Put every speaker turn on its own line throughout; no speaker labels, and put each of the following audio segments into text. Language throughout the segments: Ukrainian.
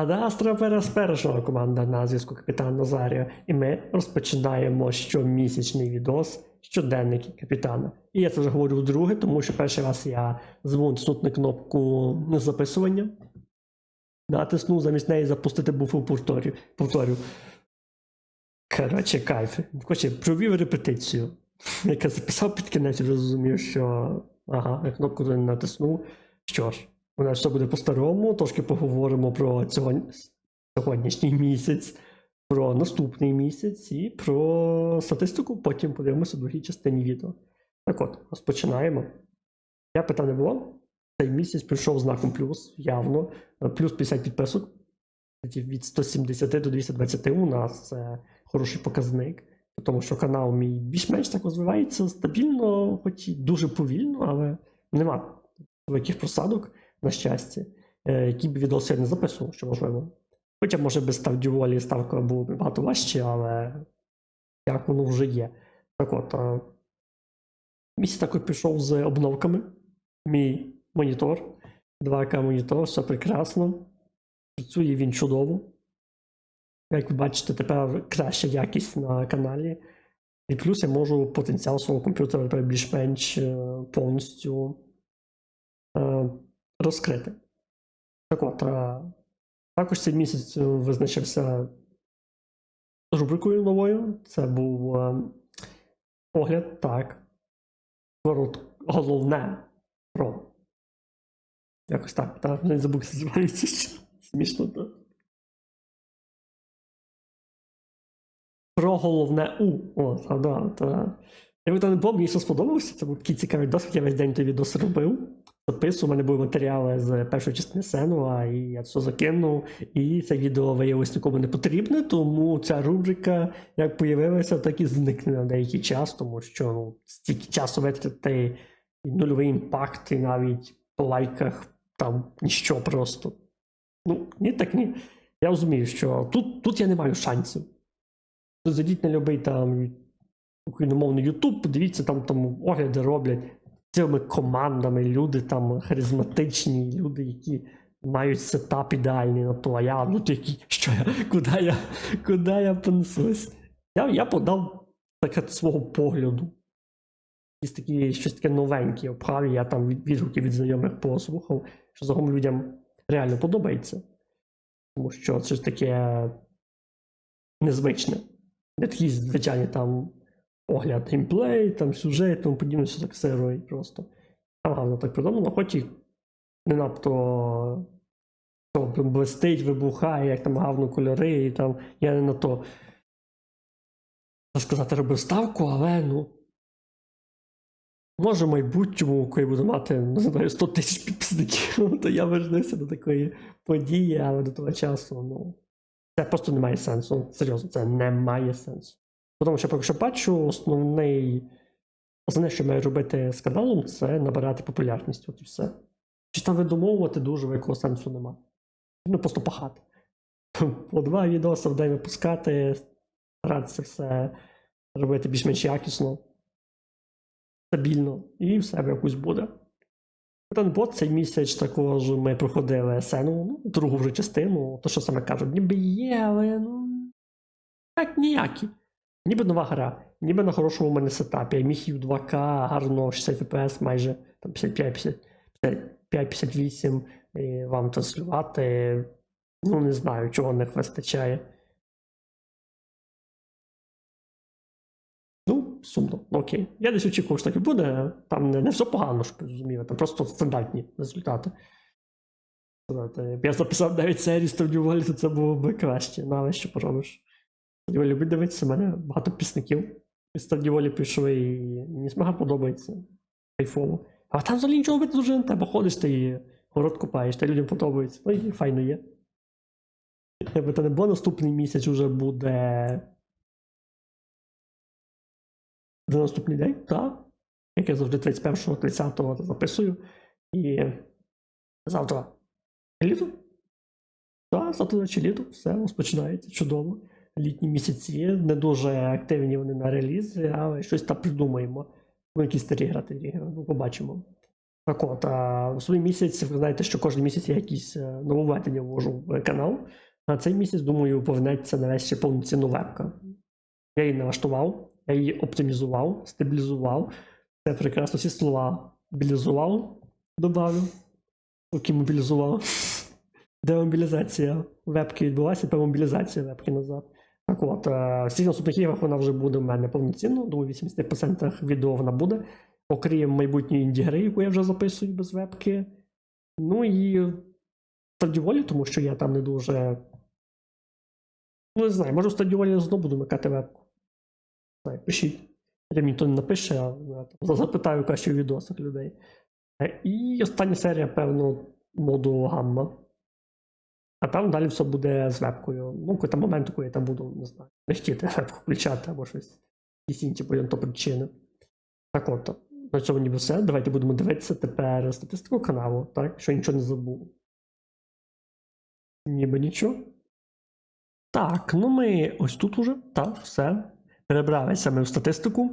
Адастра переспершого команда на зв'язку капітан Назаріо, і ми розпочинаємо щомісячний відос щоденники капітана. І я це вже говорю вдруге, тому що перший раз я зму тиснути на кнопку записування. Натиснув замість неї запустити буфу повторю. повторю. Коротше, кайф. Коротше, провів репетицію. Як я записав під кінець, вже зрозумів, що ага, я кнопку не натиснув. Що ж, у нас все буде по-старому, трошки поговоримо про цього, сьогоднішній місяць, про наступний місяць і про статистику, потім подивимося в другій частині відео. Так от, розпочинаємо. Я питань не було. Цей місяць прийшов знаком плюс, явно. Плюс 50 підписок. Від 170 до 220 у нас це хороший показник, тому що канал мій більш-менш так розвивається стабільно, хоч і дуже повільно, але нема великих просадок, на щастя, е, які б відоси не записував, що можливо. Хоча, може, без ставдюволі ставка була б набагато важче, але як воно вже є. Так от, а, місяць також пішов з обновками. Мій монітор, 2К монітор, все прекрасно. Працює він чудово. Як ви бачите, тепер краща якість на каналі. І плюс я можу потенціал свого комп'ютера більш-менш е, повністю е, розкрити. Так от, е, також цей місяць е, визначився рубрикою новою. Це був е, огляд, так. Корот, головне про. Якось так, так, не забув, називається. Смішно, так. Про головне У. О, так. Я би то не було, мені все сподобалося. Це був такий цікавий досвід, я весь день той відос робив. Записував, у мене були матеріали з першої частини Сенуа, і я все закинув. І це відео виявилось нікому не потрібне, тому ця рубрика, як появилася, так і зникне на деякий час, тому що ну, стільки часу витратити і нульовий імпакт, і навіть по лайках там ніщо просто. Ну, ні, так ні. Я розумію, що тут, тут я не маю шансів. Зайдіть на любий там україномовний Ютуб, подивіться, там, там огляди роблять цілими командами, люди там харизматичні, люди, які мають сетап ідеальний на то, а я ну такий, що я, куди я, куди я понесусь? Я, я подав таке свого погляду. Якісь такі щось таке новеньке обхав, я там від- відгуки від знайомих послухав, що загалом людям реально подобається. Тому що це ж таке незвичне. Не такі звичайні там огляд геймплей, там сюжет, тому подібне, все так сиро і просто. Там гарно так придумано, хоч і не надто то блистить, вибухає, як там гарно кольори, і там я не на то сказати, робив ставку, але ну. Може, в майбутньому, коли буду мати, не знаю, 100 тисяч підписників, то я вернуся до такої події, але до того часу, ну. Це просто не має сенсу. Серйозно, це не має сенсу. Тому що, поки що бачу, основний. Основне, що має робити з каналом, це набирати популярність. От і все. Чи там видумовувати дуже великого сенсу нема. Ну, просто пахати. По два відоси в день випускати, старатися все робити більш-менш якісно, стабільно, і в якусь буде. Бот цей місяць також ми проходили сцену, ну, другу вже частину, то що саме кажуть, ніби є, але ну. Так ніякі. Ніби нова гра, ніби на хорошому в мене сетапі. І 2К, гарно 60 FPS, майже там 55-58 і вам транслювати. Ну, не знаю, чого них вистачає. Ну, сумно, окей. Я десь очікував, що так і буде. Там не, не все погано, щоб розуміли, там просто стандартні результати. Я записав навіть серію Страдіволі, то це було б краще, але що поробиш. Я люблю дивитися, мене багато пісників із Стадіолі пішли, і мені смага подобається. Кайфово. А там взагалі нічого робити дуже не треба. Ходиш ти і город купаєш, та людям подобається. Ну і файно є. Якби то не було наступний місяць вже буде. За наступний день, так. Як я завжди 31-го, 30-го записую. І завтра літо. Так, завтра чи літо, все розпочинається чудово літні місяці. Не дуже активні вони на релізи, але щось там придумаємо. Ну, якісь старі грати ну, побачимо. Так от, а в свій місяць, ви знаєте, що кожен місяць я якісь е, нововведення ввожу в канал. А цей місяць, думаю, повернеться нарешті повноцінну вебка. Я її налаштував, я її оптимізував, стабілізував. Це прекрасно всі слова білізував, добавив, поки мобілізував. Демобілізація вебки відбулася, демобілізація вебки назад. Так от, е, в всіх вона вже буде в мене повноцінно, думаю, 80% відео вона буде. Окрім майбутньої інді-гри, яку я вже записую без вебки. Ну і стадіолі, тому що я там не дуже. Ну, не знаю, може в стадіолі знову буду микати вебку. Не знаю, пишіть. Я мені то не напише, а запитаю краще у відосах людей. Е, І остання серія, певно, моду гамма. А там далі все буде з вебкою. Ну, там момент, коли я там буду, не знаю, не хотіти вебку включати або щось. Якісь інші то причини. Так от, на цьому ніби все. Давайте будемо дивитися тепер статистику каналу, так? Що нічого не забув. Ніби нічого. Так, ну ми ось тут уже, так, все. Перебралися ми в статистику.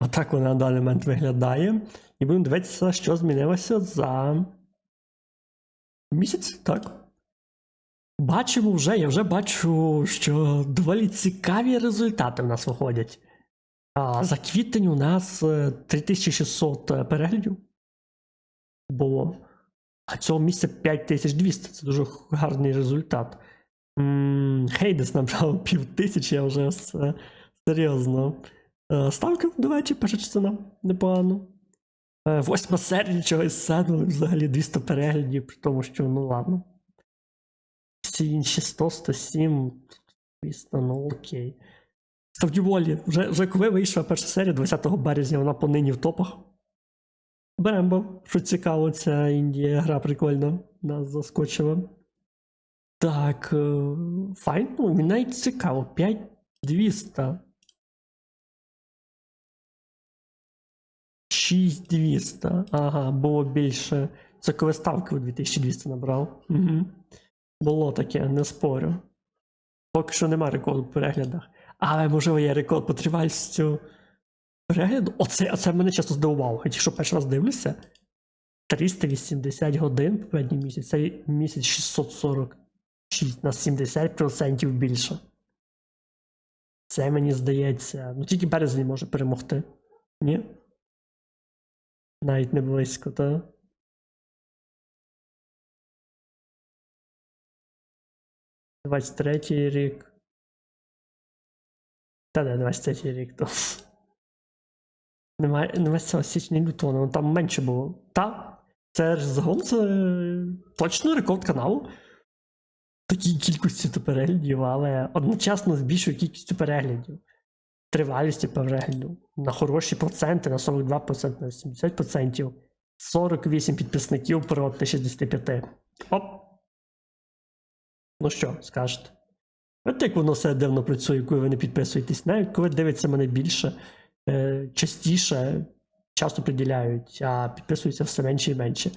Отак вона на даний момент виглядає. І будемо дивитися, що змінилося за місяць, так. Бачимо вже, я вже бачу, що доволі цікаві результати в нас виходять. А за квітень у нас е, 3600 переглядів було. А цього місяця 5200. Це дуже гарний результат. Хейдес набрав пів тисячі, я вже с- серйозно. Е, Ставка, до речі, перша частина непогано. Е, Восьма серія чогось седали, взагалі 200 переглядів, при тому, що ну ладно. Всі інші 100, 107, 200, ну окей. Ставдіволі, вже, вже коли вийшла перша серія, 20 березня вона понині в топах. Берембо, що цікаво, ця Індія гра прикольна, нас заскочила. Так, е, файн, ну, мені навіть цікаво, 5200. 6200. Ага, було більше. Це коли ставки у 2200 набрав. Угу. Було таке, не спорю. Поки що нема рекорду в переглядах. Але можливо є рекорд по тривалістю перегляду. Оце, оце мене часто здивувало. Я що перший раз дивлюся. 380 годин попередній місяць. Цей місяць 646 на 70% більше. Це мені здається. Ну тільки березень може перемогти. Ні? Навіть не близько, так? Двадцять третій рік. Та не, 23 рік то. Немає, немає цього січня лютого, ну там менше було. Та, це ж загалом це точно рекорд каналу. Такій кількості переглядів, але одночасно з більшою кількістю переглядів. Тривалістю перегляду. На хороші проценти, на 42%, на 70%. 48 підписників проти 65. Оп. Ну що, скажете? От як воно все дивно працює, коли ви не підписуєтесь. Навіть коли дивиться мене більше, е, частіше, часто приділяють, а підписуються все менше і менше.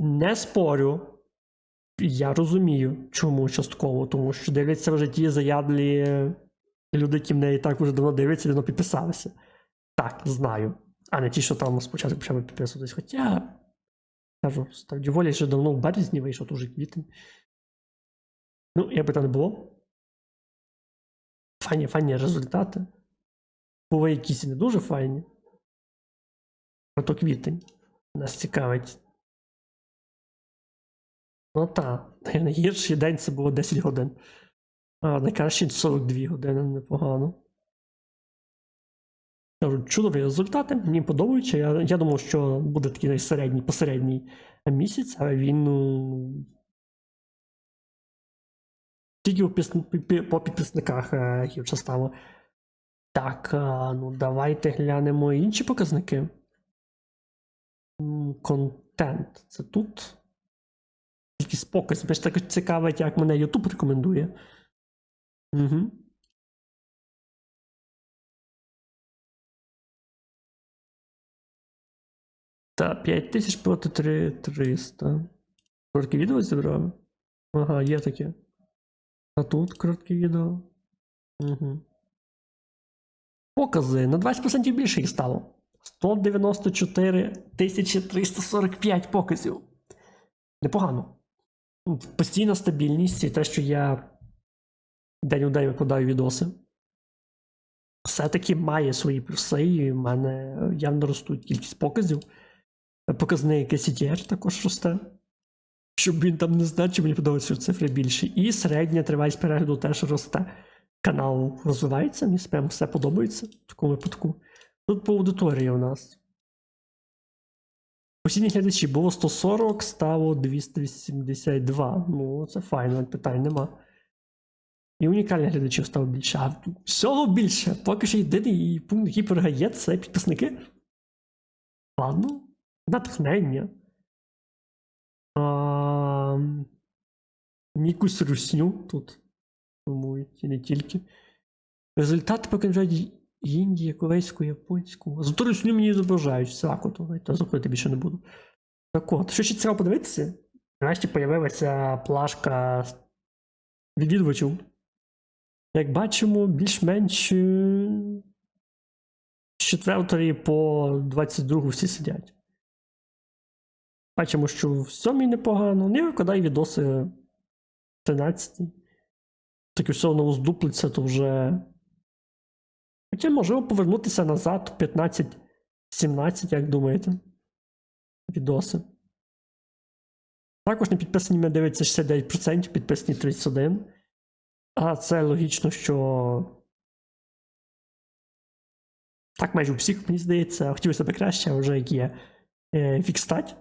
Не спорю. Я розумію, чому частково, тому що дивляться вже ті заядлі люди, які мене і так вже давно дивляться, давно підписалися. Так, знаю. А не ті, що там спочатку почали підписуватись. Хоча, кажу, справді волі ще давно в березні вийшов, вже квітень. Ну, як би там не було. Файні, файні результати. Були якісь не дуже файні. Ото квітень. Нас цікавить. Ну так, найгірший день це було 10 годин. А найкращий 42 години непогано. Кажу, чудові результати, мені подобаються. Я, я думав, що буде такий середній, посередній місяць, але він ну, тільки по підписниках е, гірше стало. Так, е, ну давайте глянемо інші показники. Контент. Це тут. Якийсь показ. Мені ж також цікавить, як мене YouTube рекомендує. Угу. Та 5000 проти 3300. Коротке відео зібрав? Ага, є таке. А тут коротке відео. Угу. Покази на 20% більше їх стало. 194 345 показів. Непогано. Постійна стабільність і те, що я день у день викладаю відоси. Все-таки має свої плюси, і в мене явно ростуть кількість показів. Показник SETR також росте. Щоб він там не значив, мені подобається, що цифри більші. І середня тривалість перегляду теж росте. Канал розвивається, мені прям все подобається в такому випадку. Тут по аудиторії у нас. Постійні глядачі було 140, стало 282. Ну, це файно, питань нема. І унікальних глядачів стало більше. А всього більше. Поки що єдиний пункт, який перегає, це підписники. Ладно, натхнення. А, якусь русню тут формують, і не тільки. Результати покажуть Індію, корейську, японську. Зато русню мені зображають, всяку, то, то заходити більше не буду. Так от, що ще цікаво подивитися? Нарешті появилася плашка відвідувачів. Як бачимо, більш-менш е, з четвертої по 22 всі сидять. Бачимо, що в сьомій непогано. Не викладай відоси 13. Так і все воно здуплиться, то вже. Хоча можливо повернутися назад 15-17, як думаєте? Відоси. Також не підписані мене дивиться 69%, підписані 31%. А це логічно, що. Так, майже у всіх, мені здається, хотілося б краще, а вже як є е, фікстать.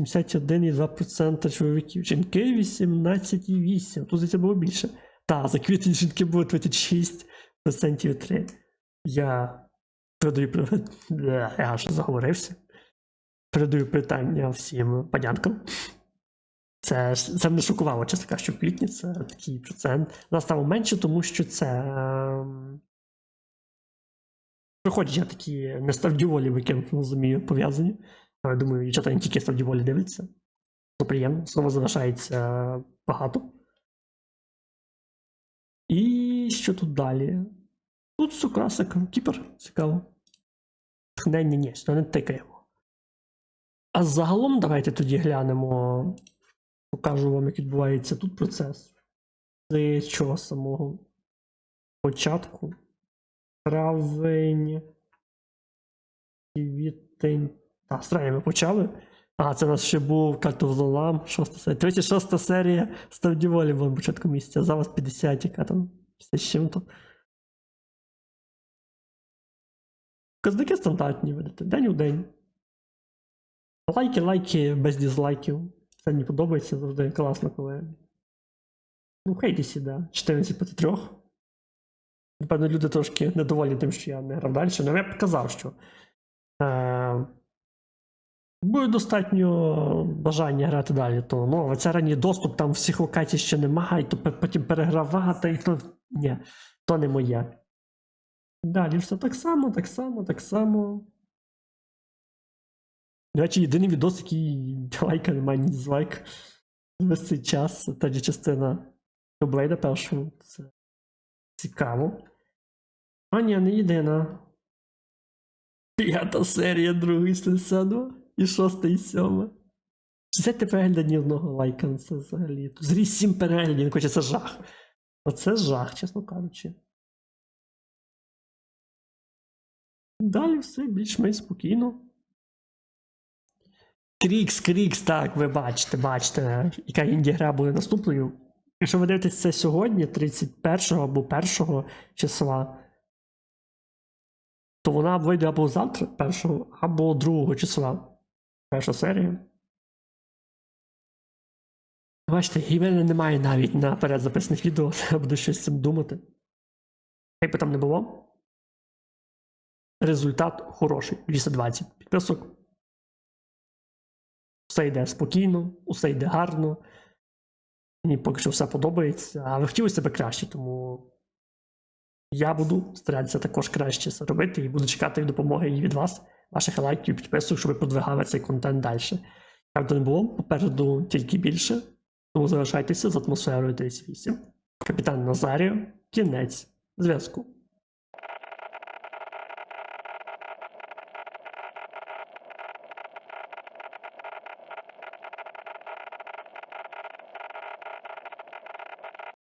81,2% чоловіків. Жінки 18,8%. Тут здається було більше. Та, за квітень жінки було 26% 3. Я передаю привіт. Я аж заговорився. Передаю питання всім панянкам. Це, це мене шокувало, чесно кажучи, в квітні це такий процент. Нас стало менше, тому що це. ем, Приходять я такі неставдіволі, в яким розумію, пов'язані. Думаю, дівчата не тільки ставдіволі дивляться. То приємно. Знову залишається багато. І що тут далі? Тут все красик, кіпер, цікаво. Тхнення ні, сюди не тикаємо. А загалом давайте тоді глянемо. Покажу вам, як відбувається тут процес. З чого самого початку. Травень. Квітень. А, травня ми почали. А, це у нас ще був Картовзолам, шоста серія. 36 серія Ставдіволі була на початку місяця. Зараз 50, яка там 50 з чим-то. Казники стандартні, видите, день у день. Лайки, лайки без дізлайків. Це мені подобається завжди класно, коли. Ну, хейтісі, да. 14 проти 3. Напевно, люди трошки недовольні тим, що я не грав далі. Ну, я б казав, що. Е- буде достатньо бажання грати далі, то ну, але це ранній доступ, там всіх локацій ще немає, то потім перегравати, і то. Ні, то не моє. Далі все так само, так само, так само. До речі, єдиний відос, який лайка немає ні дизлайк. Весь цей час. Та же частина Блейда першого. Це цікаво. А ні, не єдина. П'ята серія, другий сезону. І шоста, і сьома. Взяти перегляд ні одного лайка на це взагалі. Зріс сім переглядів, хоча це жах. Оце жах, чесно кажучи. Далі все більш-менш спокійно. Крікс, Крікс, так, ви бачите, бачите, яка інді гра буде наступною. Якщо ви дивитесь це сьогодні, 31 або 1 числа, то вона вийде або завтра, 1 або 2 числа. Перша серія. Бачите, і мене немає навіть наперед записаних відео, я буду щось з цим думати. Як би там не було. Результат хороший. 220 підписок. Все йде спокійно, усе йде гарно. Мені поки що все подобається, але хотілося б краще, тому я буду старатися також краще це робити і буду чекати допомоги і від вас, ваших лайків, підписок, щоб ви продвигали цей контент далі. Як не було, попереду тільки більше, тому залишайтеся з атмосферою 38. Капітан Назаріо, кінець зв'язку.